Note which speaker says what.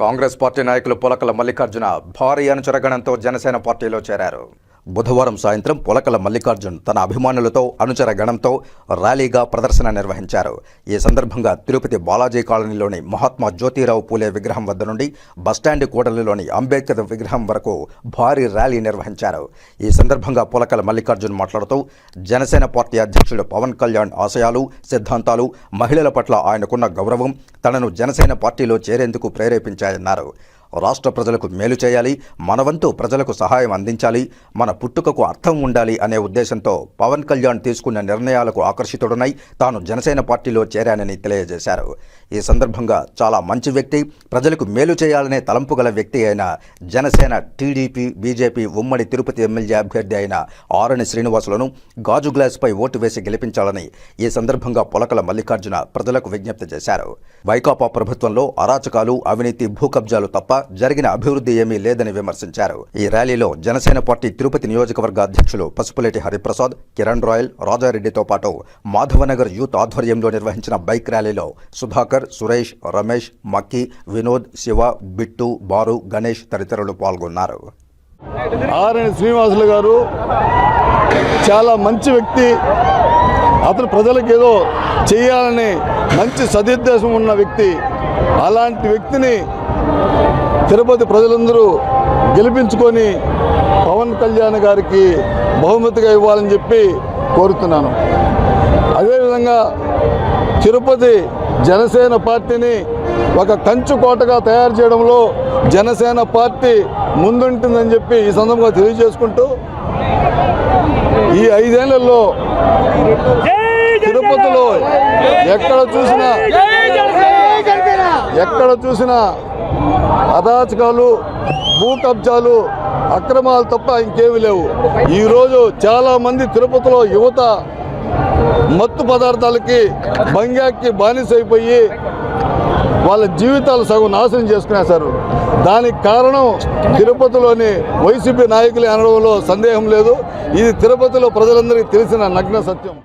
Speaker 1: Congress party నాయకులు పులకల మల్లికార్జున భారీ అనుచరగణంతో జనసేన పార్టీలో చేరారు. బుధవారం సాయంత్రం పులకల మల్లికార్జున్ తన అభిమానులతో అనుచర గణంతో ర్యాలీగా ప్రదర్శన నిర్వహించారు. ఈ సందర్భంగా తిరుపతి బాలాజీ కాలనీలోని మహాత్మా జ్యోతిరావు పూలే విగ్రహం వద్ద నుండి బస్టాండ్ కూడలిలోని అంబేద్కర్ విగ్రహం వరకు భారీ ర్యాలీ నిర్వహించారు. ఈ సందర్భంగా పులకల మల్లికార్జున్ మాట్లాడుతూ జనసేన పార్టీ అధ్యక్షుడు పవన్ కళ్యాణ్ ఆశయాలు సిద్ధాంతాలు మహిళల పట్ల ఆయనకున్న గౌరవం తనను జనసేన పార్టీలో చేరేందుకు ప్రేరేపించాయన్నారు. రాష్ట్ర ప్రజలకు మేలు చేయాలి మనవంతు ప్రజలకు సహాయం అందించాలి మన పుట్టుకకు అర్థం ఉండాలి అనే ఉద్దేశంతో పవన్ కళ్యాణ్ తీసుకున్న నిర్ణయాలకు ఆకర్షితుడనై తాను జనసేన పార్టీలో చేరానని తెలియజేశారు. ఈ సందర్భంగా చాలా మంచి వ్యక్తి ప్రజలకు మేలు చేయాలనే తలంపు గల వ్యక్తి అయిన జనసేన టీడీపీ బీజేపీ ఉమ్మడి తిరుపతి ఎమ్మెల్యే అభ్యర్థి అయిన ఆరణి శ్రీనివాసులను గాజు గ్లాసుపై ఓటు వేసి గెలిపించాలని ఈ సందర్భంగా పొలకల మల్లికార్జున ప్రజలకు విజ్ఞప్తి చేశారు. వైకాపా ప్రభుత్వంలో అరాచకాలు అవినీతి భూ కబ్జాలు తప్ప జరిగిన అభివృద్ధి ఏమీ లేదని విమర్శించారు. ఈ ర్యాలీలో జనసేన పార్టీ తిరుపతి నియోజకవర్గ అధ్యక్షులు పసుపులేటి హరిప్రసాద్ కిరణ్ రాయల్ రాజారెడ్డితో పాటు మాధవనగర్ యూత్ ఆధ్వర్యంలో నిర్వహించిన బైక్ ర్యాలీలో సుధాకర్ సురేష్ రమేష్ మక్కి వినోద్ శివ బిట్టు బారు గణేష్ తదితరులు పాల్గొన్నారు.
Speaker 2: ఆర్ఎన్ శ్రీనివాసులు గారు చాలా మంచి వ్యక్తి. అతను ప్రజలకు ఏదో చేయాలని మంచి సదుద్దేశం ఉన్న వ్యక్తి. అలాంటి వ్యక్తిని తిరుపతి ప్రజలందరూ గెలిపించుకొని పవన్ కళ్యాణ్ గారికి బహుమతిగా ఇవ్వాలని చెప్పి కోరుతున్నాను. అదేవిధంగా తిరుపతి జనసేన పార్టీని ఒక కంచు కోటగా తయారు చేయడంలో జనసేన పార్టీ ముందుంటుందని చెప్పి ఈ సందర్భంగా తెలియజేసుకుంటూ ఈ ఐదేళ్ళలో తిరుపతిలో ఎక్కడ చూసినా ఎక్కడ చూసినా అరాచకాలు భూ కబ్జాలు అక్రమాలు తప్ప ఇంకేమి లేవు. ఈరోజు చాలామంది తిరుపతిలో యువత మత్తు పదార్థాలకి బంగాకి బానిసైపోయి వాళ్ళ జీవితాలు సగం నాశనం చేసుకునేశారు. దానికి కారణం తిరుపతిలోని వైసీపీ నాయకులే అనడంలో సందేహం లేదు. ఇది తిరుపతిలో ప్రజలందరికీ తెలిసిన నగ్న సత్యం.